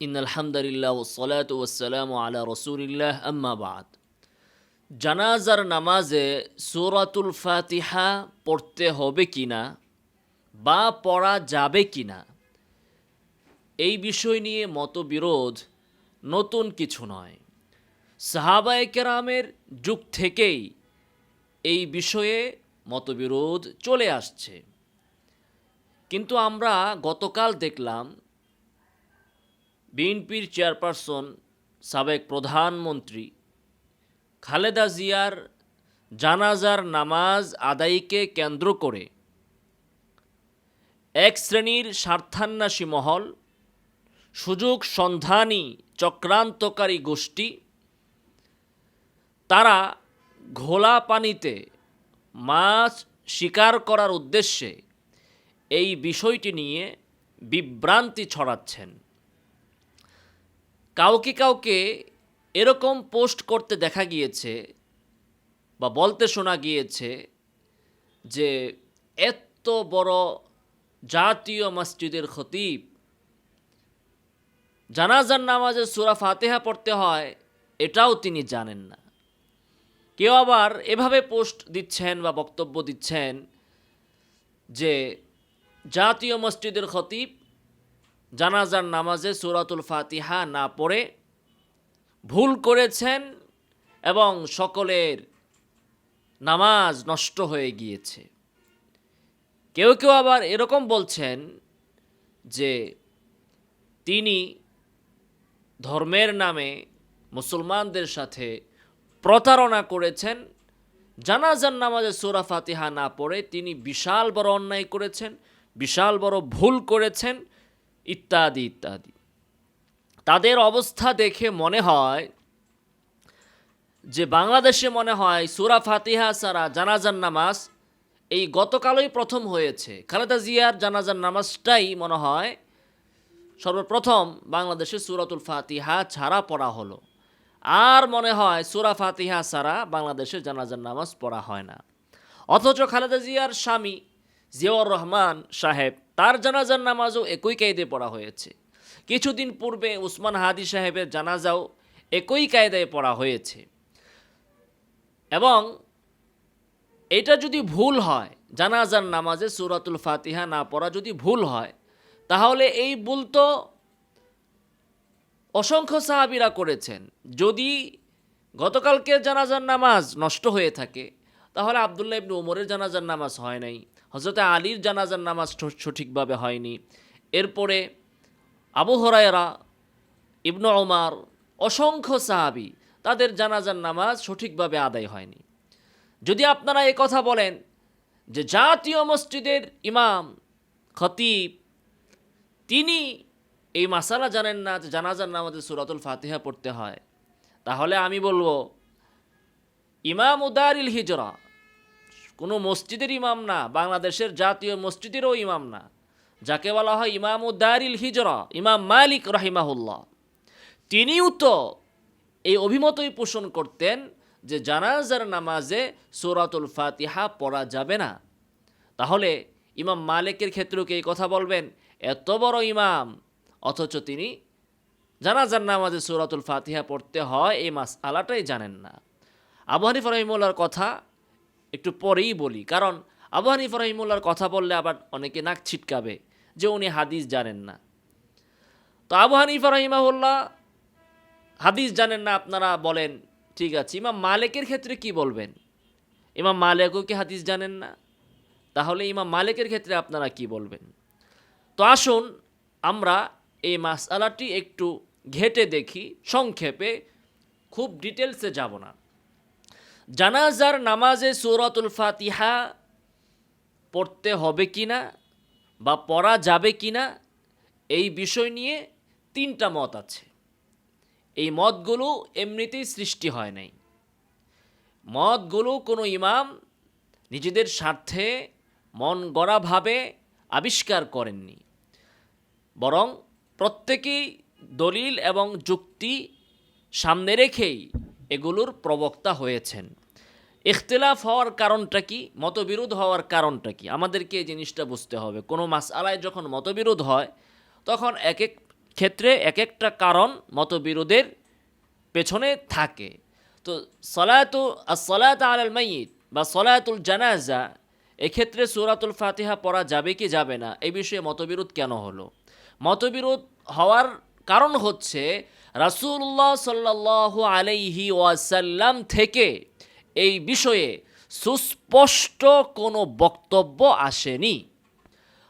In আলহামদুলিল্লাহ ওসলাত ওসালাম আলা রসুলিল্লাহ আম্মাবাদ জানাজার নামাজে সুরাতুল ফাতিহা পড়তে হবে কিনা বা পড়া যাবে কি না এই বিষয় নিয়ে মতবিরোধ নতুন কিছু নয়। সাহাবায়ে কেরামের যুগ থেকেই এই বিষয়ে মতবিরোধ চলে আসছে। কিন্তু আমরা গতকাল দেখলাম বিএনপির চেয়ারপারসন সাবেক প্রধানমন্ত্রী খালেদা জিয়ার জানাজার নামাজ আদায়কে কেন্দ্র করে এক শ্রেণির স্বার্থান্বেষী মহল, সুযোগ সন্ধানী চক্রান্তকারী গোষ্ঠী, তারা ঘোলা পানিতে মাছ শিকার করার উদ্দেশ্যে এই বিষয়টি নিয়ে বিভ্রান্তি ছড়াচ্ছেন। কাউকে কাউকে এরকম পোস্ট করতে দেখা গিয়েছে বা বলতে শোনা গিয়েছে যে এত বড় জাতীয় মসজিদের খতিব, জানাজার নামাজে সুরা ফাতেহা পড়তে হয়, এটাও তিনি জানেন না। কেউ আবার এভাবে পোস্ট দিচ্ছেন বা বক্তব্য দিচ্ছেন যে জাতীয় মসজিদের খতিব জানাজার নামাজে সুরাতুল ফাতিহা না পড়ে ভুল করেছেন এবং সকলের নামাজ নষ্ট হয়ে গিয়েছে। কেউ কেউ আবার এরকম বলছেন যে তিনি ধর্মের নামে মুসলমানদের সাথে প্রতারণা করেছেন, জানাজার নামাজে সুরা ফাতিহা না পড়ে তিনি বিশাল বড় অন্যায় করেছেন, বিশাল বড় ভুল করেছেন ইত্যাদি ইত্যাদি। তাদের অবস্থা দেখে মনে হয় যে বাংলাদেশে মনে হয় সুরা ফাতিহা সারা জানাজার নামাজ এই গতকালই প্রথম হয়েছে। খালেদা জিয়ার জানাজার নামাজটাই মনে হয় সর্বপ্রথম বাংলাদেশে সুরাতুল ফাতিহা ছাড়া পড়া হলো। আর মনে হয় সুরা ফাতিহা ছাড়া বাংলাদেশে জানাজার নামাজ পড়া হয় না। অথচ খালেদা জিয়ার স্বামী জিয়াউর রহমান সাহেব তার জানাজার নামাজও একই কায়দে পড়া হয়েছে। কিছুদিন পূর্বে উসমান হাদি সাহেবের জানাজাও একই কায়দায় পড়া হয়েছে। এবং এটা যদি ভুল হয়, জানাজার নামাজে সুরাতুল ফাতিহা না পড়া যদি ভুল হয়, তাহলে এই ভুল তো অসংখ্য সাহাবিরা করেছেন। যদি গতকালকে জানাজার নামাজ নষ্ট হয়ে থাকে, তাহলে আবদুল্লাহ ইবনু উমরের জানাজার নামাজ হয় নাই। হজরতে আলীর জানাজার নামাজ সঠিকভাবে হয়নি। এরপরে আবু হরায়রা, ইবনু ওমার অসংখ্য সাহাবি তাদের জানাজার নামাজ সঠিকভাবে আদায় হয়নি। যদি আপনারা এ কথা বলেন যে জাতীয় মসজিদের ইমাম, খতিব, তিনি এই মাসালা জানেন না যে জানাজার নামাজে সুরাতুল ফাতিহা পড়তে হয়, তাহলে আমি বলব ইমাম উদারিল হিজরা কোনো মসজিদের ইমাম না, বাংলাদেশের জাতীয় মসজিদেরও ইমাম না। যাকে বলা হয় ইমাম উদারিল হিজরা, ইমাম মালিক রাহিমাহুল্লাহ। তিনিও তো এই অভিমতই পোষণ করতেন যে জানাজার নামাজে সুরাতুল ফাতিহা পড়া যাবে না। তাহলে ইমাম মালিকের ক্ষেত্রেও কি এই কথা বলবেন? এত বড় ইমাম, অথচ তিনি জানাজার নামাজে সুরাতুল ফাতিহা পড়তে হয়, এই মাস আলাটাই জানেন না। আবু হানিফ রহিমুল্লার কথা একটু পরেই বলি। কারণ আবু হানিফ রহিমুল্লার কথা বললে আবার অনেকে নাক ছিটকাবে যে উনি হাদিস জানেন না। তো আবু হানিফা রহিমাহুল্লাহ হাদিস জানেন না, আপনারা বলেন, ঠিক আছে, ইমাম মালিকের ক্ষেত্রে কি বলবেন? ইমাম মালিকও কি হাদিস জানেন না? তাহলে ইমাম মালিকের ক্ষেত্রে আপনারা কি বলবেন? তো আসুন, আমরা এই মাসালাটি একটু ঘেটে দেখি, সংক্ষেপে, খুব ডিটেলসে যাব না। জানাজার নামাজে সূরাতুল ফাতিহা পড়তে হবে কি না বা পড়া যাবে কি না এই বিষয় নিয়ে তিনটা মত আছে। এই মতগুলো এমনিতেই সৃষ্টি হয় নাই। মতগুলো কোনো ইমাম নিজেদের স্বার্থে মন গড়াভাবে আবিষ্কার করেননি। বরং প্রত্যেকেই দলিল এবং যুক্তি সামনে রেখেই এগুলোর প্রবক্তা হয়েছেন। ইখতিলাফ হওয়ার কারণটা কি? মতবিরোধ হওয়ার কারণটা কি? আমাদেরকে এই জিনিসটা বুঝতে হবে। কোনো মাস আলায় যখন মতবিরোধ হয়, তখন এক এক ক্ষেত্রে এক একটা কারণ মতবিরোধের পেছনে থাকে। তো সলাতু সলাত আল মাইয়িত বা সলাতুল জানাজা, এক্ষেত্রে সুরাতুল ফাতিহা পড়া যাবে কি যাবে না? এই বিষয়ে মতবিরোধ কেন হলো? মতবিরোধ হওয়ার কারণ হচ্ছে রাসূলুল্লাহ সাল্লাল্লাহু আলাইহি ওয়াসাল্লাম থেকে এই বিষয়ে সুস্পষ্ট কোনো বক্তব্য আসেনি।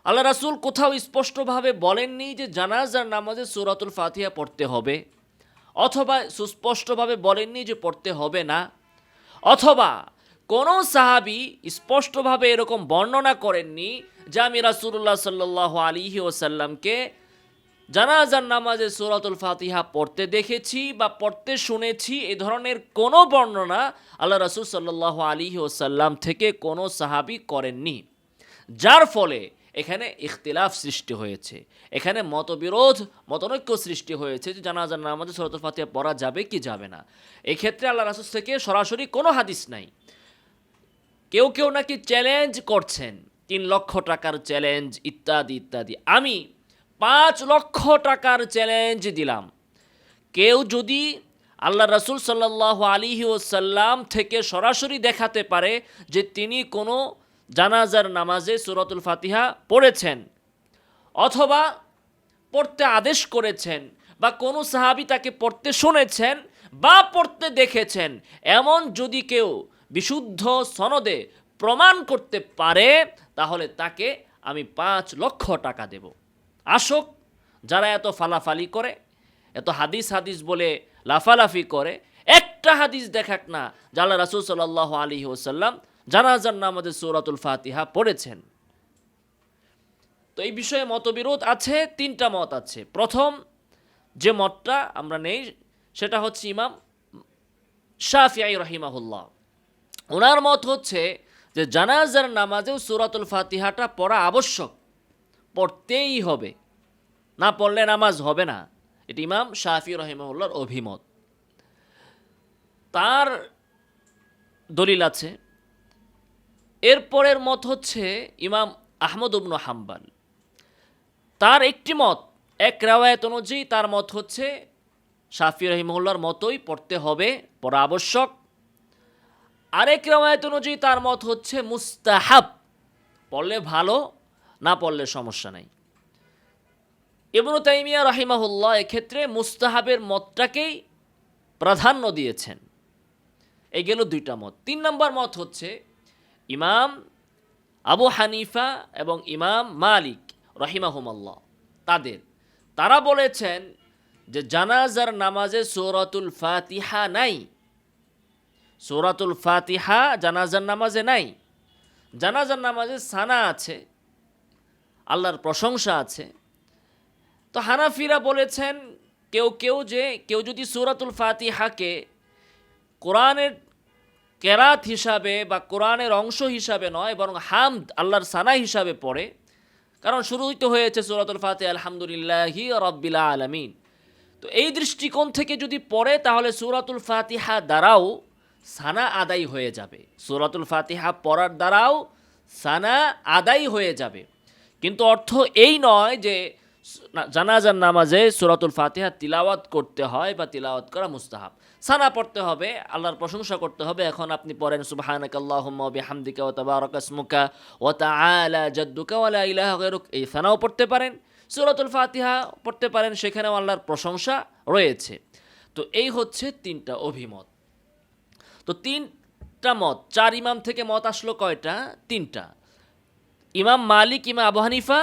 আল্লাহ রাসূল কোথাও স্পষ্টভাবে বলেননি যে জানাজার নামাজে সূরাতুল ফাতিহা পড়তে হবে, অথবা সুস্পষ্টভাবে বলেননি যে পড়তে হবে না, অথবা কোনো সাহাবি স্পষ্টভাবে এরকম বর্ণনা করেননি যে আমি রাসূলুল্লাহ সাল্লাহ আলিহি ওসাল্লামকে জানাজার নামাজে সূরাতুল ফাতিহা পড়তে দেখেছি বা পড়তে শুনেছি, এ ধরনের কোনো বর্ণনা আল্লাহ রাসূল সাল্লাহ আলিহি ওসাল্লাম থেকে কোনো সাহাবি করেননি, যার ফলে এখানে ইখতিলাফ সৃষ্টি হয়েছে। এখানে মতবিরোধ, মতনৈক্য সৃষ্টি হয়েছে যে জানাজার নামাজে সূরাতুল ফাতিহা পড়া যাবে কি যাবে না। এক্ষেত্রে আল্লাহ রাসূল থেকে সরাসরি কোনো হাদিস নাই। কেউ কেউ নাকি চ্যালেঞ্জ করছেন, তিন লক্ষ টাকার চ্যালেঞ্জ ইত্যাদি ইত্যাদি। আমি পাঁচ লক্ষ টাকার চ্যালেঞ্জ দিলাম। কেউ যদি আল্লাহ রসুল সাল্লাহ আলিহি ওসাল্লাম থেকে সরাসরি দেখাতে পারে যে তিনি কোনো জানাজার নামাজে সুরতুল ফাতিহা পড়েছেন অথবা পড়তে আদেশ করেছেন বা কোনো সাহাবি তাকে পড়তে শুনেছেন বা পড়তে দেখেছেন, এমন যদি কেউ বিশুদ্ধ সনদে প্রমাণ করতে পারে, তাহলে তাকে আমি পাঁচ লক্ষ টাকা দেব। আসক, যারা এত ফালাফালি করে, এত হাদিস হাদিস বলে লাফালাফি করে, একটা হাদিস দেখাক না জালা রাসুল সাল্লাহ আলী ওসাল্লাম জানাজার নামাজে সৌরাতুল ফাতিহা পড়েছেন। তো এই বিষয়ে মতবিরোধ আছে, তিনটা মত আছে। প্রথম যে মতটা আমরা নেই, সেটা হচ্ছে ইমাম শাফিআই রহিমাহুল্লাহ। ওনার মত হচ্ছে যে জানাজার নামাজেও সুরাতুল ফাতিহাটা পড়া আবশ্যক। পড়তেই হবে। না পড়লে নামাজ হবে না। এটি ইমাম শাফি রহিমাউল্লাহর অভিমত। তার দলিল আছে এরপরের মত হচ্ছে ইমাম আহমদ উবনু হাম্বাল। তার একটি মত, এক রেওয়ায়ত অনুযায়ী তার মত হচ্ছে, শাফি রহিমউল্লার মতোই পড়তে হবে, পড়া আবশ্যক। আরেক রেওয়ায়ত অনুযায়ী তার মত হচ্ছে, মুস্তাহাব, পড়লে ভালো না পড়লে সমস্যা নেই। ইবনু তাইমিয়া রাহিমাহুল্লাহ এক্ষেত্রে মুস্তাহাবের মতটাকেই প্রাধান্য দিয়েছেন। এই গেল দুইটা মত। তিন নম্বর মত হচ্ছে, ইমাম আবু হানিফা এবং ইমাম মালিক রহিমাহুমাল্লাহ, তাদের। তারা বলেছেন যে জানাজার নামাজে সৌরাতুল ফাতিহা নাই। সৌরাতুল ফাতিহা জানাজার নামাজে নাই। জানাজার নামাজে সানা আছে। আল্লাহর প্রশংসা আছে। তো হানাফিরা বলেছেন, কেউ কেউ যে, কেউ যদি সৌরাতুল ফাতিহাকে কোরআনের কেরাত হিসাবে বা কোরআনের অংশ হিসাবে নয়, বরং হামদ আল্লাহর সানা হিসাবে পড়ে, কারণ শুরুই তো হয়েছে সৌরাতুল ফাতে আলহামদুলিল্লাহি রব্বিল আলমিন। তো এই দৃষ্টিকোণ থেকে যদি পড়ে, তাহলে সৌরাতুল ফাতিহা দ্বারাও সানা আদায় হয়ে যাবে। সৌরাতুল ফাতিহা পড়ার দ্বারাও সানা আদায় হয়ে যাবে। কিন্তু অর্থ এই নয় যে জানাজার নামাজে সুরাতুল ফাতিহা তিলাওয়াত করতে হয় বা তিলাওয়াত করা মুস্তাহাব। সানা পড়তে হবে, আল্লাহর প্রশংসা করতে হবে। এখন আপনি পড়েন সুবহানাক আল্লাহুম্মা ওয়া তাবারাকা ইসমুকা ওয়া তাআলা জাদ্দুকা ওয়া লা ইলাহা এই সানাও পড়তে পারেন, সূরাতুল ফাতিহা পড়তে পারেন, সেখানেও আল্লাহর প্রশংসা রয়েছে। তো এই হচ্ছে তিনটা অভিমত। তো তিনটা মত, চার ইমাম থেকে মত আসলো কয়টা? তিনটা। ইমাম মালিক, ইমাম আবু হানিফা,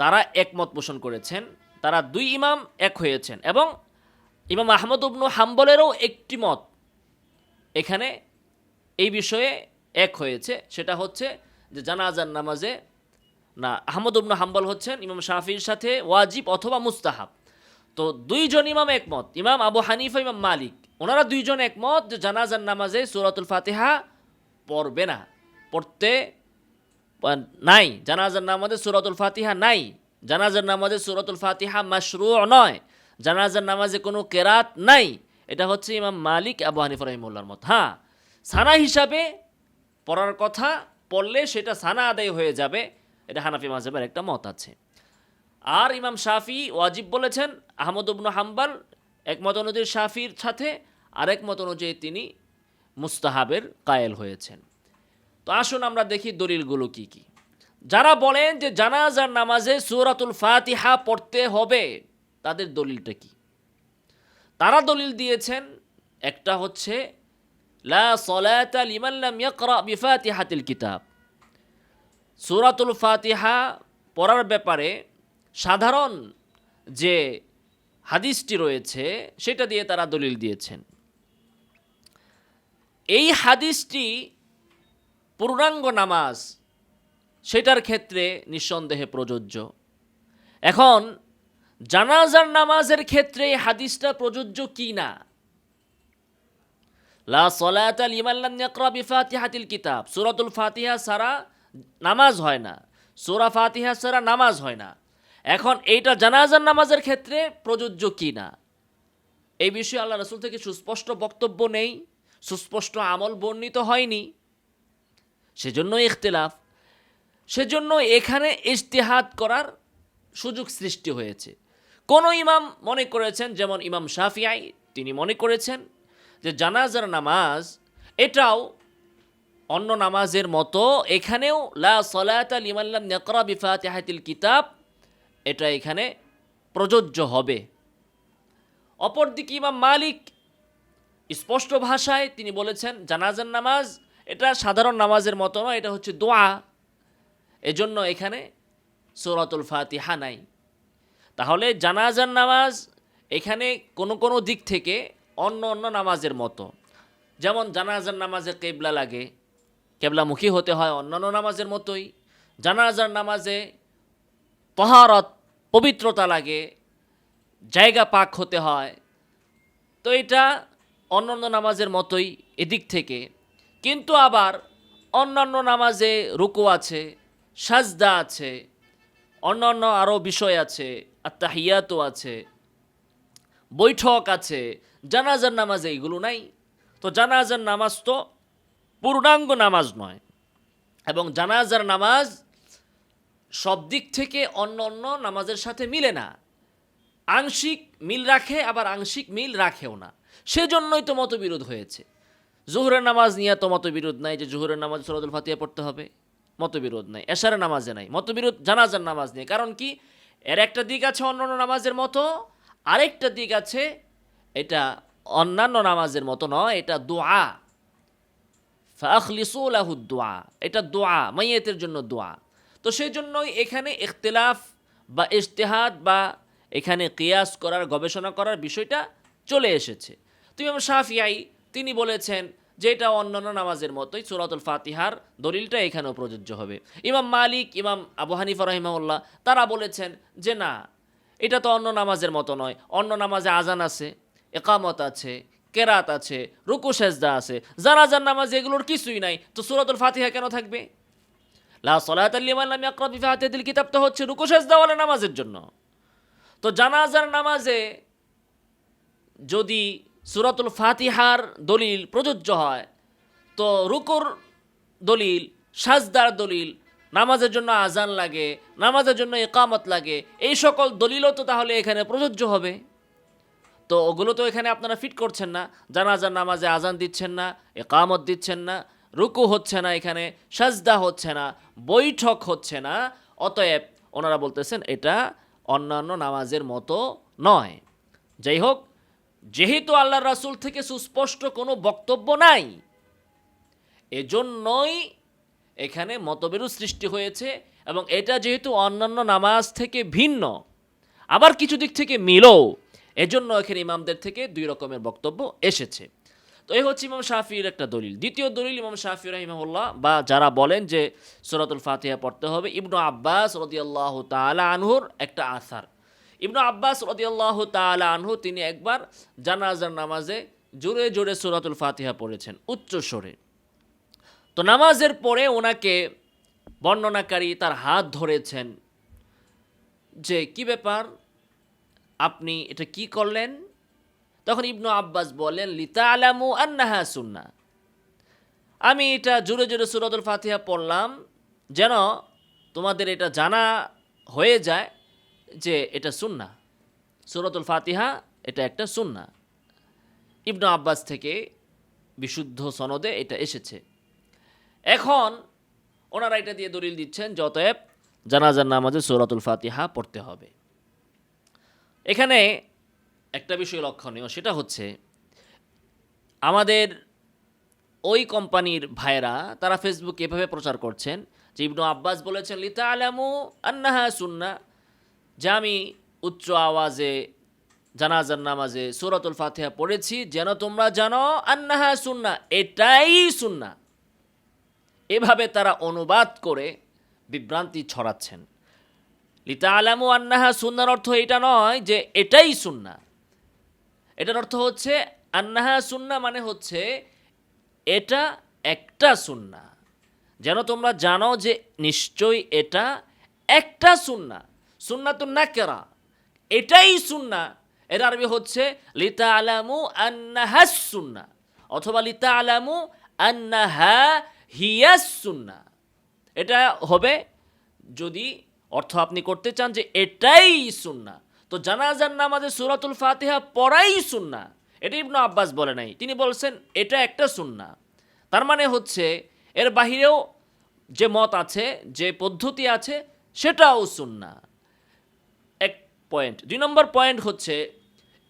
তারা একমত পোষণ করেছেন। তারা দুই ইমাম এক হয়েছেন এবং ইমাম আহমদ উবনু হাম্বলেরও একটি মত এখানে এই বিষয়ে এক হয়েছে। সেটা হচ্ছে যে জানাজার নামাজে না, আহমদ উবনু হাম্বল হচ্ছেন ইমাম শাফির সাথে ওয়াজিব অথবা মুস্তাহাব। তো দুইজন ইমাম একমত, ইমাম আবু হানিফা, ইমাম মালিক। ওনারা দুইজন একমত যে জানাজার নামাজে সুরাতুল ফাতেহা পড়বে না, পড়তে নাই। জানাজার নামাজে সুরাতুল ফাতিহা নাই। জানাজার নামাজে সুরাতুল ফাতিহা মাশরু নয়। জানাজার নামাজে কোনো কেরাত নাই। এটা হচ্ছে ইমাম মালিক আবু হানিফ রহিমুল্লার মত। হ্যাঁ সানা হিসাবে পড়ার কথা পড়লে সেটা সানা আদায় হয়ে যাবে। এটা হানাফি মাঝেবের একটা মত আছে। আর ইমাম শাফি ওয়াজিব বলেছেন, আহমদ ইবনু হাম্বাল একমত অনুযায়ী শাফির সাথে, আরেক মত অনুযায়ী তিনি মুস্তাহাবের কায়েল হয়েছেন। তো আসুন আমরা দেখি দলিলগুলো কি কি। যারা বলেন যে জানাজার নামাজে সূরাতুল ফাতিহা পড়তে হবে, তাদের দলিলটা কি? তারা দলিল দিয়েছেন, একটা হচ্ছে, লা বিফাতিহাতিল কিতাব। সূরাতুল ফাতিহা পড়ার ব্যাপারে সাধারণ যে হাদিসটি রয়েছে, সেটা দিয়ে তারা দলিল দিয়েছেন। এই হাদিসটি পূর্ণাঙ্গ নামাজ, সেটার ক্ষেত্রে নিঃসন্দেহে প্রযোজ্য। এখন, জানাজার নামাজের ক্ষেত্রে হাদিসটা প্রযোজ্য কি না? লা সলাতা লিমান লাম ইয়াকরা বিফাতিহাতিল কিতাব। সূরাতুল ফাতিহা ছাড়া নামাজ হয় না। সূরা ফাতিহা ছাড়া নামাজ হয় না। এখন, এইটা জানাজার নামাজের ক্ষেত্রে প্রযোজ্য কি না? এই বিষয়ে আল্লাহ রসুল থেকে সুস্পষ্ট বক্তব্য নেই। সুস্পষ্ট আমল বর্ণিত হয়নি। সেজন্য ইখতিলাফ, সেজন্য এখানে ইজতিহাদ করার সুযোগ সৃষ্টি হয়েছে। কোন ইমাম মনে করেছেন, যেমন ইমাম শাফিয়াই তিনি মনে করেছেন যে জানাজার নামাজ, এটাও অন্য নামাজের মতো, এখানেও লা সলাতা লিমাল্লাম নেকরা বিফাতিহাতিল কিতাব, এটা এখানে প্রযোজ্য হবে। অপরদিকে ইমাম মালিক স্পষ্ট ভাষায় তিনি বলেছেন, জানাজার নামাজ এটা সাধারণ নামাজের মতো নয়, এটা হচ্ছে দোয়া। এজন্য এখানে সৌরাতুল ফাতিহা নাই। তাহলে জানাজার নামাজ এখানে কোনো কোনো দিক থেকে অন্য অন্য নামাজের মতো। যেমন জানাজার নামাজে কেবলা লাগে, কেবলামুখী হতে হয় অন্যান্য নামাজের মতোই। জানাজার নামাজে তহারত, পবিত্রতা লাগে, জায়গা পাক হতে হয়। তো এটা অন্যান্য নামাজের মতোই এদিক থেকে। কিন্তু আবার অন্যান্য নামাজে রুকু আছে, সাজদা আছে, অন্যান্য আরও বিষয় আছে আত্মাহিয়াতও আছে, বৈঠক আছে, জানাজার নামাজে এইগুলো নাই। তো জানাজার নামাজ তো পূর্ণাঙ্গ নামাজ নয় এবং জানাজার নামাজ সব দিক থেকে অন্য অন্য নামাজের সাথে মিলে না। আংশিক মিল রাখে, আবার আংশিক মিল রাখেও না। সেজন্যই তো মতবিরোধ হয়েছে। জোহরের নামাজ নিয়ে তো মতবিরোধ নাই যে জোহরের নামাজ সরদুল ফাতিয়া পড়তে হবে। মতবিরোধ নাই, এশারের নামাজে নাই। মতবিরোধ জানাজার নামাজ নিয়ে কারণ কি? এর একটা দিক আছে অন্যান্য নামাজের মতো, আরেকটা দিক আছে এটা অন্যান্য নামাজের মতো নয়, এটা দোয়া। ফাখলিসুলাহু দোয়া, এটা দোয়া, মাইয়েতের জন্য দোয়া। তো সেই জন্যই এখানে ইখতিলাফ বা ইজতেহাদ বা এখানে কিয়াস করার, গবেষণা করার বিষয়টা চলে এসেছে। তুমি ইমাম শাফিয়াই তিনি বলেছেন যে এটা অন্যান্য নামাজের মতোই সুরাতুল ফাতিহার দলিলটা এখানেও প্রযোজ্য হবে। ইমাম মালিক, ইমাম আবু হানিফা রহিমাউল্লাহ তারা বলেছেন যে না, এটা তো অন্য নামাজের মতো নয়। অন্য নামাজে আজান আছে একামত আছে, কেরাত আছে, রুকু, সেজদা আছে। জানাজার নামাজ এগুলোর কিছুই নাই, তো সুরাতুল ফাতিহা কেন থাকবে? লা সলাত লিমান লাম ইয়াকরা বিফাতিহাতিল কিতাব তো হচ্ছে রুকু, সেজদাওয়ালা নামাজের জন্য। তো জানাজার নামাজে যদি সুরাতুল ফাতিহার দলিল প্রযোজ্য হয়। তো রুকুর দলিল, সাজদার দলিল, নামাজের জন্য আজান লাগে, নামাজের জন্য একামত লাগে, এই সকল দলিলও তো তাহলে এখানে প্রযোজ্য হবে। তো ওগুলো তো এখানে আপনারা ফিট করছেন না, জানাজার নামাজে আজান দিচ্ছেন না একামত দিচ্ছেন না, রুকু হচ্ছে না এখানে, সাজদা হচ্ছে না, বৈঠক হচ্ছে না, অতএব ওনারা বলতেছেন এটা অন্যান্য নামাজের মতো নয়। যাই হোক যেহেতু আল্লাহ রাসুল থেকে সুস্পষ্ট কোনো বক্তব্য নাই, এজন্যই এখানে মতবিরোধ সৃষ্টি হয়েছে এবং এটা যেহেতু অন্যান্য নামাজ থেকে ভিন্ন, আবার কিছু দিক থেকে মিলও, এজন্য এখানে ইমামদের থেকে দুই রকমের বক্তব্য এসেছে। তো এই হচ্ছে ইমাম শাফির একটা দলিল। দ্বিতীয় দলিল ইমাম শাফি রহিমাহুল্লাহ, বা যারা বলেন যে সুরাতুল ফাতিহা পড়তে হবে, ইবনু আব্বাস রদিয়াল্লাহ তালা আনহুর একটা আসার। ইবনু আব্বাস রদিয়াল্লাহ তালা আনহু, তিনি একবার জানাজার নামাজে জোরে জোরে সুরাতুল ফাতিহা পড়েছেন, উচ্চ স্বরে। তো নামাজের পরে ওনাকে বর্ণনাকারী তার হাত ধরেছেন যে, কি ব্যাপার? আপনি এটা কি করলেন? তখন ইবনু আব্বাস বলেন লিতা আলামু আন্নাহা সুন্না আমি এটা জোরে জোরে সুরাতুল ফাতিহা পড়লাম, যেন তোমাদের এটা জানা হয়ে যায়। যে এটা সুন্না সুরতুল ফাতিহা, এটা একটা সুন্না ইবনু আব্বাস থেকে বিশুদ্ধ সনদে এটা এসেছে। এখন ওনারা এটা দিয়ে দলিল দিচ্ছেন যতএব জানাজার নামাজে সৌরাতুল ফাতিহা পড়তে হবে। এখানে একটা বিষয় লক্ষণীয়, সেটা হচ্ছে আমাদের ওই কোম্পানির ভাইরা তারা ফেসবুকে এভাবে প্রচার করছেন যে ইবনু আব্বাস বলেছেন লিতা আলামু আন্নাহা সুন্না যে আমি উচ্চ আওয়াজে, জানাজার নামাজে সূরাতুল ফাতিহা পড়েছি, যেন তোমরা জানো আন্নাহা সুন্না, এটাই সুন্না। এভাবে তারা অনুবাদ করে বিভ্রান্তি ছড়াচ্ছেন। লিতা আলামু আন্নাহা সুন্নার অর্থ এটা নয় যে এটাই সুন্না। এটার অর্থ হচ্ছে আন্নাহা সুন্না মানে হচ্ছে এটা একটা সুন্না। যেন তোমরা জানো যে নিশ্চয়ই এটা একটা সুন্না। সুন্নাতুন নাকেরা। এটাই সুন্না। এর আরবি হচ্ছে লিতা আলামু আন্নাহা সুন্না। অথবা লিতা আলামু আন্নাহা হিয়াস সুন্না। এটা হবে, যদি অর্থ আপনি করতে চান যে এটাই সুন্না। তো জানাজার নামাজে সুরাতুল ফাতিহা পড়াই সুন্না। এটা ইবনু আব্বাস বলে নাই। তিনি বলছেন, এটা একটা সুন্না। তার মানে হচ্ছে, এর বাহিরেও যে মত আছে, যে পদ্ধতি আছে, সেটাও সুন্না। পয়েন্ট দুই নম্বর পয়েন্ট হচ্ছে,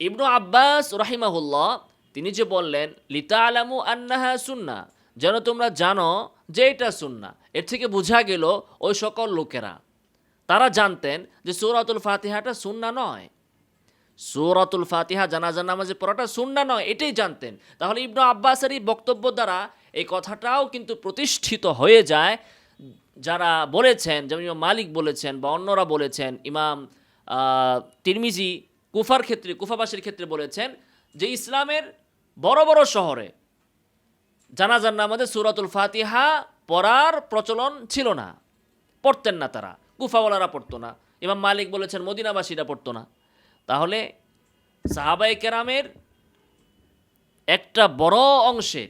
ইবনু আব্বাস রাহিমাহুল্লাহ, তিনি যে বললেন লিতা আলামু আন্নাহা সুন্না যেন তোমরা জানো যে এটা সুন্না। এর থেকে বোঝা গেল ওই সকল লোকেরা, তারা জানতেন যে সৌরাতুল ফাতিহাটা সুন্না নয়। সৌরাতুল ফাতিহা জানাজা নামাজে পড়াটা সুন্না নয়, এটাই জানতেন। তাহলে ইবনু আব্বাসের এই বক্তব্য দ্বারা এই কথাটাও কিন্তু প্রতিষ্ঠিত হয়ে যায়। যারা বলেছেন, যেমন মালিক বলেছেন বা অন্যরা বলেছেন, ইমাম তিরমিজি কুফার ক্ষেত্রে, কুফাবাসীর ক্ষেত্রে বলেছেন যে ইসলামের বড় বড় শহরে জানাজার নামাজে সুরাতুল ফাতিহা পড়ার প্রচলন ছিল না। পড়তেন না তারা। কুফাওয়ালারা পড়তো না। ইমাম মালিক বলেছেন মদিনাবাসীরা পড়তো না। তাহলে সাহাবাই কেরামের একটা বড় অংশের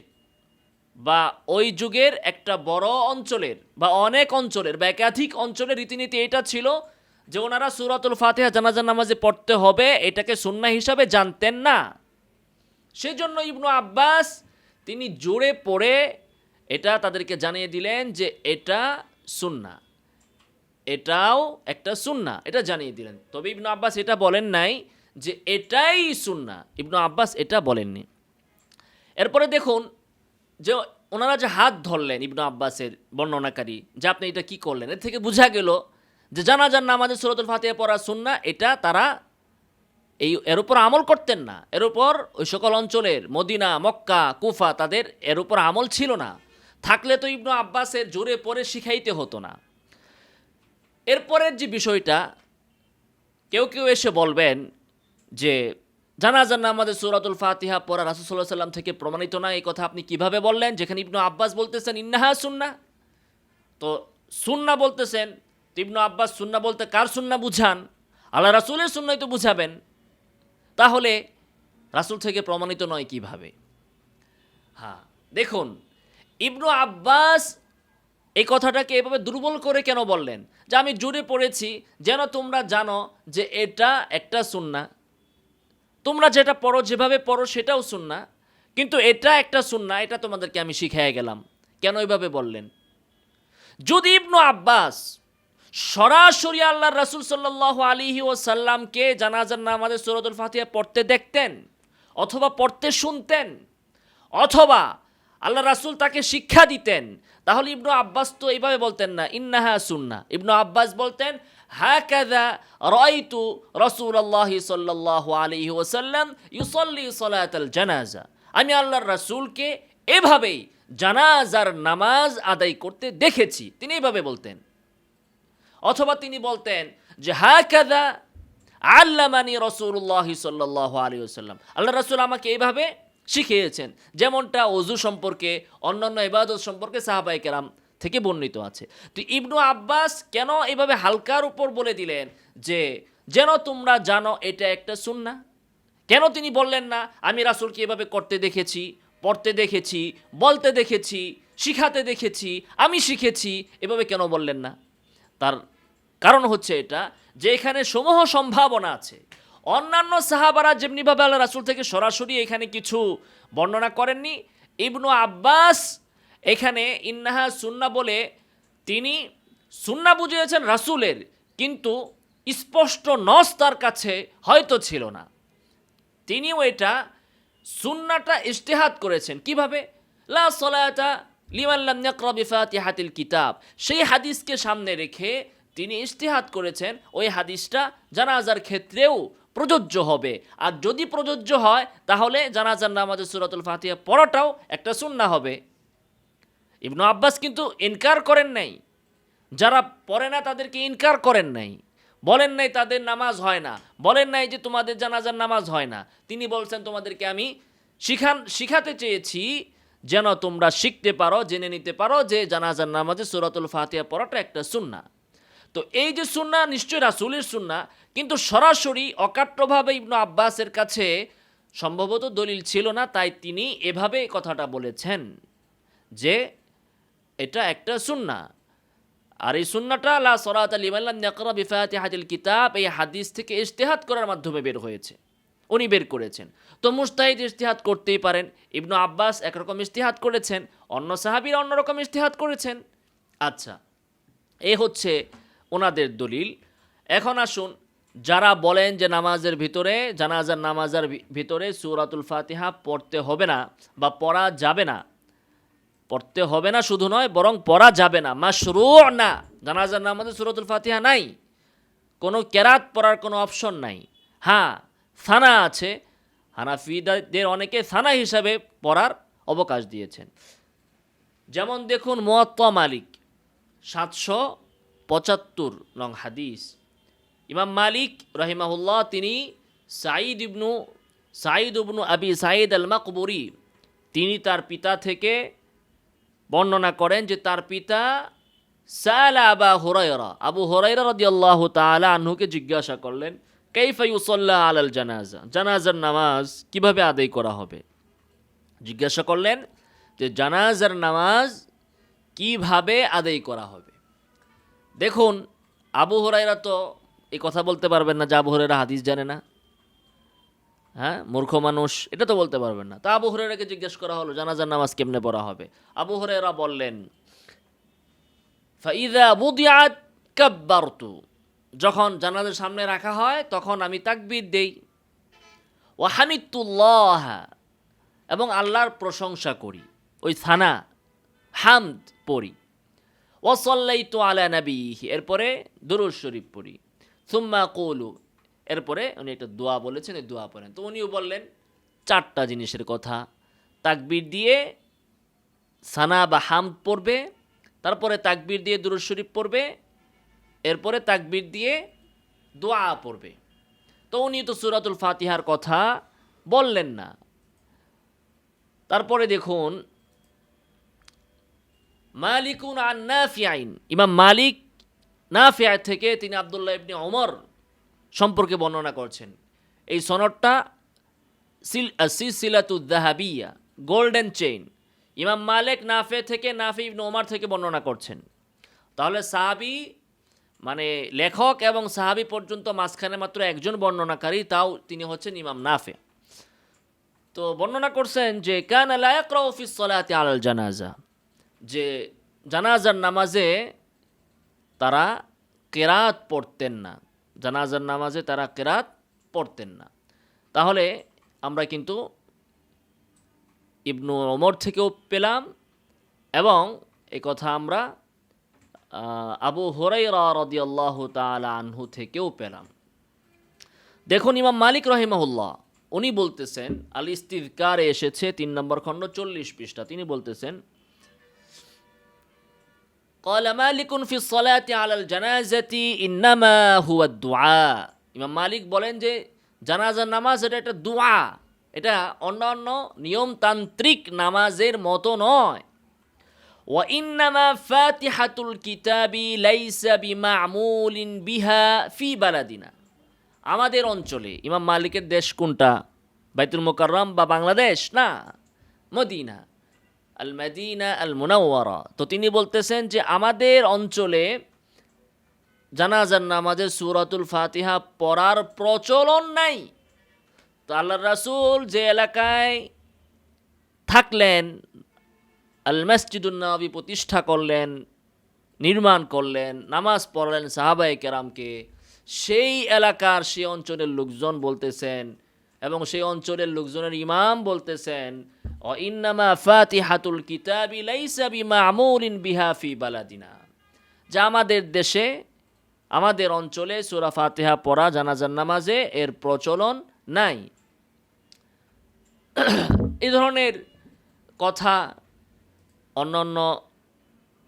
বা ওই যুগের একটা বড় অঞ্চলের বা অনেক অঞ্চলের বা একাধিক অঞ্চলের রীতিনীতি এটা ছিল যে ওনারা সুরাতুল ফাতিহা, জানাজার নামাজে পড়তে হবে, এটাকে সুন্না হিসাবে জানতেন না। সেজন্য ইবনু আব্বাস, তিনি জোরে পড়ে এটা তাদেরকে জানিয়ে দিলেন যে এটা সুন্না এটাও একটা সুন্না এটা জানিয়ে দিলেন। তবে ইবনু আব্বাস এটা বলেন নাই যে এটাই সুন্না ইবনু আব্বাস এটা বলেননি। এরপরে দেখুন যে ওনারা যে হাত ধরলেন ইবনু আব্বাসের বর্ণনাকারী, যে আপনি এটা কি করলেন, এর থেকে বোঝা গেল যে জানাজার নামাজে সুরতুল ফাতিহা পড়া সুন্না, এটা তারা এই, এর উপর আমল করতেন না। এর উপর ওই সকল অঞ্চলের মদিনা, মক্কা, কুফা, তাদের এর উপর আমল ছিল না। থাকলে তো ইবনু আব্বাসের জোরে পরে শিখাইতে হতো না। এরপরের যে বিষয়টা, কেউ কেউ এসে বলবেন যে, জানাজার নামাজে সুরাতুল ফাতিহা পড়া রাসুসাল্লাহ সাল্লাম থেকে প্রমাণিত না, এই কথা আপনি কীভাবে বললেন? যেখানে ইবনু আব্বাস বলতেছেন, ইন্নাহা সুন্না তো সুন্না বলতেছেন তো ইবনু আব্বাস সুন্না বলতে কার সুন্না বুঝান? আল্লাহ রাসুলের সুন্নাই তো বুঝাবেন। তাহলে রাসুল থেকে প্রমাণিত নয় কীভাবে? হ্যাঁ দেখুন, ইবনু আব্বাস এই কথাটাকে এভাবে দুর্বল করে কেন বললেন? যে আমি জুড়ে পড়েছি, যেন তোমরা জানো যে এটা একটা সুন্না। তোমরা যেটা পড়ো, যেভাবে পড়ো সেটাও সুন্না। কিন্তু এটা একটা সুন্না, এটা তোমাদেরকে আমি শিখাইয়া গেলাম। কেন এভাবে বললেন? যদি ইবনু আব্বাস সরাসরি আল্লাহ রাসুল সাল্লাহ আলিহি ও সাল্লামকে জানাজার নামাজে সুরতুল ফাতিহা পড়তে দেখতেন অথবা পড়তে শুনতেন, অথবা আল্লাহ রাসুল তাকে শিক্ষা দিতেন। তাহলে ইবনু আব্বাস তো এইভাবে বলতেন না, ইন্নাহা সুন্না ইবনু আব্বাস বলতেন হ্যাঁ কাদা রয়তু রসুল আল্লাহ সাল্লাহ আলিহি ওসাল্লাম ইউসল্লি সলাতাল জানাজা। আমি আল্লাহর রাসুলকে এভাবেই জানাজার নামাজ আদায় করতে দেখেছি। তিনি এইভাবে বলতেন। অথবা তিনি বলতেন যে হ্যাঁ কাদা আল্লামানি রসুল্লাহ সাল্লাহ আলী আসাল্লাম আল্লাহ রসুল আমাকে এইভাবে শিখিয়েছেন, যেমনটা অজু সম্পর্কে, অন্যান্য ইবাদত সম্পর্কে সাহাবাই কেরাম থেকে বর্ণিত আছে। তো ইবনু আব্বাস কেন এভাবে হালকার উপর বলে দিলেন যে, যেন তোমরা জানো এটা একটা সুন্না কেন তিনি বললেন না, আমি রাসুলকে এভাবে করতে দেখেছি, পড়তে দেখেছি, বলতে দেখেছি, শিখাতে দেখেছি, আমি শিখেছি। এভাবে কেন বললেন না? তার কারণ হচ্ছে এটা যে এখানে সমূহ সম্ভাবনা আছে। অন্যান্য সাহাবারা যেমনিভাবে আল্লাহ রাসুল থেকে সরাসরি এখানে কিছু বর্ণনা করেননি, ইবনু আব্বাস এখানে ইন্নাহা সুন্না বলে তিনি সুন্না বুঝিয়েছেন রাসুলের, কিন্তু স্পষ্ট নস তার কাছে হয়তো ছিল না। তিনিও এটা সুন্নাটা ইজতেহাদ করেছেন। কীভাবে? লা সলাতা লিমান লাম ইয়াকরা বিফাতিহাতিল কিতাব। সেই হাদিসকে সামনে রেখে তিনি ইজতেহাদ করেছেন, ওই হাদিসটা জানাজার ক্ষেত্রেও প্রযোজ্য হবে। আর যদি প্রযোজ্য হয়, তাহলে জানাজার নামাজে সুরাতুল ফাতিহা পড়াটাও একটা সুন্না হবে। ইবনু আব্বাস কিন্তু ইনকার করেন নাই। যারা পড়ে না, তাদেরকে ইনকার করেন নাই। বলেন নাই, তাদের নামাজ হয় না। বলেন নাই যে, তোমাদের জানাজার নামাজ হয় না। তিনি বলছেন, তোমাদেরকে আমি শিখান, শিখাতে চেয়েছি যেন তোমরা শিখতে পারো, জেনে নিতে পারো যে, জানাজার নামাজে সুরাতুল ফাতিহা পড়াটা একটা সুন্না তো এই যে সুন্না নিশ্চয়ই রাসুলের সুন্না কিন্তু সরাসরি অকাট্যভাবে ইবনু আব্বাসের কাছে সম্ভবত দলিল ছিল না, তাই তিনি এভাবে কথাটা বলেছেন যে এটা একটা সুন্না আর এই সুন্নাটা লা সরাত আলিমাল্লাম নাকরা বিফাতিহাতিল কিতাব, এই হাদিস থেকে ইশতেহাত করার মাধ্যমে বের হয়েছে। উনি বের করেছেন। তো মুস্তাহিদ ইশতেহাত করতেই পারেন। ইবনু আব্বাস একরকম ইশতেহাত করেছেন, অন্য সাহাবীরা অন্যরকম ইশতেহাত করেছেন। আচ্ছা এ হচ্ছে ওনাদের দলিল। এখন আসুন, যারা বলেন যে নামাজের ভিতরে, জানাজার নামাজের ভিতরে সূরাতুল ফাতিহা পড়তে হবে না বা পড়া যাবে না, পড়তে হবে না শুধু নয়, বরং পড়া যাবে না। মা মাশরু না, জানাজার নামাজে সুরাতুল ফাতিহা নাই। কোনো কেরাত পড়ার কোনো অপশন নাই। হ্যাঁ থানা আছে। হানাফিদের অনেকে থানা হিসাবে পড়ার অবকাশ দিয়েছেন। যেমন দেখুন মোয়াত্তা মালিক, সাতশো পঁচাত্তর নং হাদিস। ইমাম মালিক রহিমাহুল্লাহ, তিনি সাঈদ ইবনু সাঈদ ইবনু আবি সাঈদ আল মাকবুরি তিনি তার পিতা থেকে বর্ণনা করেন যে তার পিতা সালা আবা হুরাইরা আবু হুরাইরা রাদিয়াল্লাহু তাআলা আনহুকে জিজ্ঞাসা করলেন, কাইফা ইউসাল্লা আলাল জানাজা? জানাজার নামাজ কীভাবে আদায় করা হবে? জিজ্ঞাসা করলেন যে, জানাজার নামাজ কীভাবে আদায় করা হবে? দেখুন, আবু হুরাইরা তো এই কথা বলতে পারবেন না যে আবু হুরাইরা হাদিস জানে না। হ্যাঁ মূর্খ মানুষ, এটা তো বলতে পারবেন না। তা আবু হরেরাকে জিজ্ঞেস করা হলো, জানাজার নামাজ কেমনে পড়া হবে? আবু হরেরা বললেন ফাইদা বুদিয়াত কাব্বারতু। যখন জানাজার সামনে রাখা হয়, তখন আমি তাকবীর দেই। ও হামিদুল্লাহ এবং আল্লাহর প্রশংসা করি। ওই থানা হামদ পড়ি। ও তো আলা নবী এরপরে দুরুজ শরীফ পড়ি। সুম্মা কৌলু। এরপরে উনি একটা দোয়া বলেছেন, এই দোয়া পড়েন। তো উনিও বললেন চারটা জিনিসের কথা। তাকবির দিয়ে সানা বা হাম পড়বে, তারপরে তাকবির দিয়ে দুরুজ শরীফ পড়বে, এরপরে তাকবির দিয়ে দোয়া পড়বে। তো উনি তো সুরাতুল ফাতিহার কথা বললেন না। তারপরে দেখুন মালিকুন আর আন নাফিআইন। ইমাম মালিক নাফিয়া থেকে তিনি আব্দুল্লাহ ইবনে ওমর সম্পর্কে বর্ণনা করছেন। এই সনদটা সিল সিলসিলাতুদ্দাহাবিয়া গোল্ডেন চেইন। ইমাম মালিক নাফে থেকে নাফি ইবনে ওমর থেকে বর্ণনা করছেন। তাহলে সাহাবি মানে লেখক এবং সাহাবি পর্যন্ত মাঝখানে মাত্র একজন বর্ণনাকারী, তাও তিনি হচ্ছেন ইমাম নাফে তো বর্ণনা করছেন যে, কান আলায়াকরাউফিস সলাতি আলাল জানাজা। যে জানাজার নামাজে তারা কেরাত পড়তেন না। জানাজার নামাজে তারা কেরাত পড়তেন না। তাহলে আমরা কিন্তু ইবনু ওমর থেকেও পেলাম এবং এ কথা আমরা আবু হরাইরা রদিয়াল্লাহ তাআলা আনহু থেকেও পেলাম। দেখুন ইমাম মালিক রহিমাহুল্লাহ, উনি বলতেছেন আল ইস্তিদকারে এসেছে তিন নম্বর খণ্ড চল্লিশ পৃষ্ঠা, তিনি বলতেছেন قال مالك في الصلاة على الجنازة إنما هو الدعاء ইমাম মালিক বলেন যে জানাজার নামাজ এটা একটা দোয়া এটা অন্যান্য নিয়মতান্ত্রিক নামাজের মতো নয় وإنما فاتحة الكتاب ليس بمعمول بها في بلدنا আমাদের অঞ্চলে ইমাম মালিকের দেশ কোনটা বাইতুল মোকাররম বা বাংলাদেশ না Medina Al Medina al Munawwara তো তিনি বলতেছেন যে আমাদের অঞ্চলে জানাজার নামাজে সুরাতুল ফাতিহা পড়ার প্রচলন নাই। তো আল্লাহ রাসূল যে এলাকায় থাকলেন আল মসজিদুন্নবী প্রতিষ্ঠা করলেন, নির্মাণ করলেন, নামাজ পড়লেন সাহাবাই কেরামকে, সেই এলাকার সেই অঞ্চলের লোকজন বলতেছেন এবং সেই অঞ্চলের লোকজনের ইমাম বলতেছেন ইন্নামা ফাতিহাতুল কিতাবি লাইসা বিমামুরিন বিহা ফি বালাদিনা। যা আমাদের দেশে, আমাদের অঞ্চলে সূরা ফাতিহা পড়া, জানাজার নামাজে এর প্রচলন নাই। এই ধরনের কথা অন্যান্য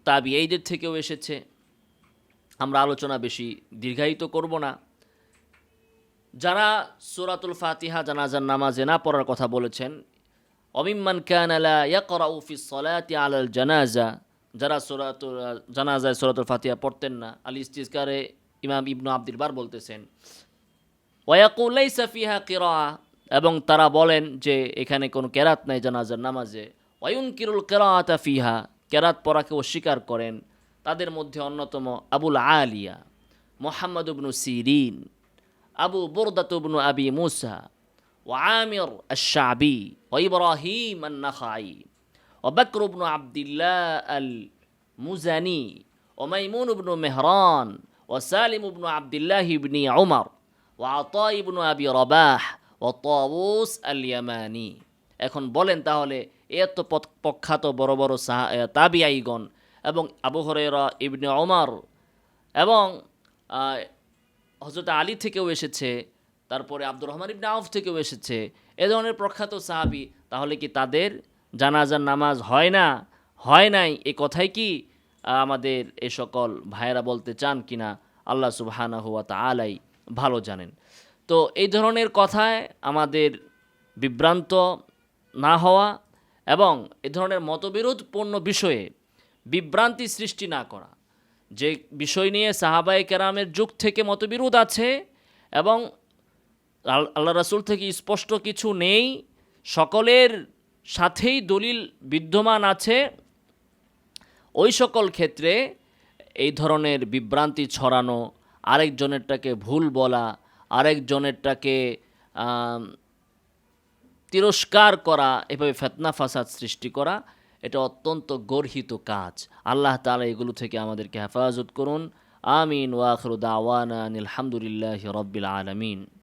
তাবিয়াইদের থেকেও এসেছে। আমরা আলোচনা বেশি দীর্ঘায়িত করব না। যারা সুরাতুল ফাতিহা, জানাজার নামাজে না পড়ার কথা বলেছেন অমিম্মান কান আলা ইয়াকরাউ ফি সলাতি আলাল জানাজা। যারা সুরাতুল জানাজায় সুরাতুল ফাতিহা পড়তেন না, আল ইস্তিজকারে ইমাম ইবনু আব্দুল বার বলতেছেন ওয়াকুল সাফিহা ফিহা কিরা এবং তারা বলেন যে এখানে কোনো কেরাত নাই জানাজার নামাজে। ওয়ুন কিরুল কেরাতা ফিহা কেরাত পড়াকে অস্বীকার করেন তাদের মধ্যে অন্যতম আবুল আলিয়া, মোহাম্মদ উবনু সিরিন, আবু বুরদাত ইবনু আবি মুসা وعامر الشعبي وإبراهيم النخعي وبكر بن عبد الله المزني وميمون بن مهران وسالم بن عبد الله بن عمر وعطاء بن أبي رباح وطاووس اليماني এখন বলেন তাহলে এত পথ- প্রখ্যাত বড় বড় সাহা- এ, তাবিআইগণ এবং আবু হরেরা ইবনে ওমর এবং হজরত আলী থেকেও এসেছে তারপরে আব্দুর রহমান ইবনে আউফ থেকেও এসেছে। এ ধরনের প্রখ্যাত সাহাবি, তাহলে কি তাদের জানাজার নামাজ হয় না? হয় নাই? এ কথাই কি আমাদের এ সকল ভাইয়েরা বলতে চান কিনা? আল্লাহ সুবহানা হুয়া তা আলাই ভালো জানেন। তো এই ধরনের কথায় আমাদের বিভ্রান্ত না হওয়া এবং এ ধরনের মতবিরোধপূর্ণ বিষয়ে বিভ্রান্তি সৃষ্টি না করা। যে বিষয় নিয়ে সাহাবাই কেরামের যুগ থেকে মতবিরোধ আছে এবং আল্লাহ রাসুল থেকে স্পষ্ট কিছু নেই। সকলের সাথেই দলিল বিদ্যমান আছে। ওই সকল ক্ষেত্রে এই ধরনের বিভ্রান্তি ছড়ানো, আরেকজনেরটাকে ভুল বলা, আরেকজনেরটাকে তিরস্কার করা, এভাবে ফেতনা ফাসাদ সৃষ্টি করা, এটা অত্যন্ত গর্হিত কাজ। আল্লাহ তাআলা এগুলো থেকে আমাদেরকে হেফাজত করুন। আমিন ওয়াখরুদ আওয়ানা আলহামদুলিল্লাহ রব্বিল আলমিন।